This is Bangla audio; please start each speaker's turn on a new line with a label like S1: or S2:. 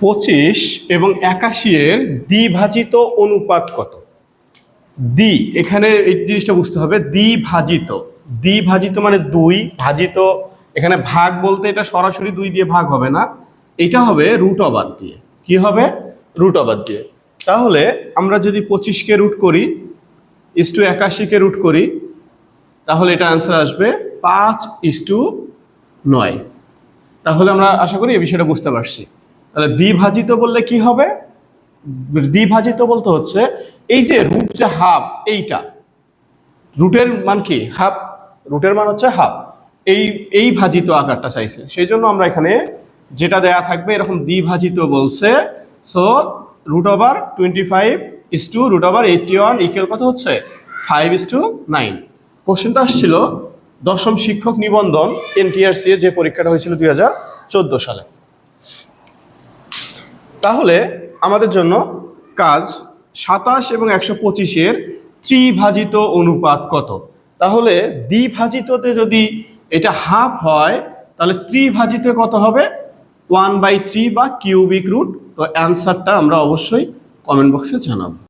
S1: পঁচিশ এবং একাশি এর দ্বিভাজিত অনুপাত কত? দ্বি, এখানে এই জিনিসটা বুঝতে হবে, দ্বিভাজিত। দ্বিভাজিত মানে দুই, ভাজিত, এখানে ভাগ বলতে এটা সরাসরি দুই দিয়ে ভাগ হবে না। এটা হবে রুট অবাদ দিয়ে। কি হবে? রুট অবাদ দিয়ে। তাহলে আমরা যদি পঁচিশকে রুট করি ইস টু একাশিকে রুট করি, তাহলে এটা অ্যান্সার আসবে পাঁচ ইস টু নয়। তাহলে আমরা আশা করি এই বিষয়টা বুঝতে পারছি। তাহলে দ্বিভাজিত বললে কি হবে? দ্বিভাজিত বলতে হচ্ছে এই যে রুট যে হাফ এইটা, রুটের মান কি? হাফ রুটের মান হচ্ছে হাফ এই এই ভাজিত আকারটা চাইছে। সেই জন্য আমরা এখানে যেটা দেয়া থাকবে, এরকম দ্বিভাজিত বলছে so root over twenty five is to root over eighty one equal কত হচ্ছে? ফাইভ ইস টু নাইন কোশ্চেনটা আসছিল দশম শিক্ষক নিবন্ধন এনটিআরসি যে পরীক্ষাটা হয়েছিল দুই হাজার চোদ্দ সালে। তাহলে আমাদের জন্য কাজ সাতাশ এবং একশো পঁচিশের ত্রিভাজিত অনুপাত কত? তাহলে দ্বিভাজিততে যদি এটা হাফ হয়, তাহলে ত্রিভাজিতে কত হবে? ওয়ান বাই থ্রি বা কিউবিক রুট তো অ্যান্সারটা আমরা অবশ্যই কমেন্ট বক্সে জানাব।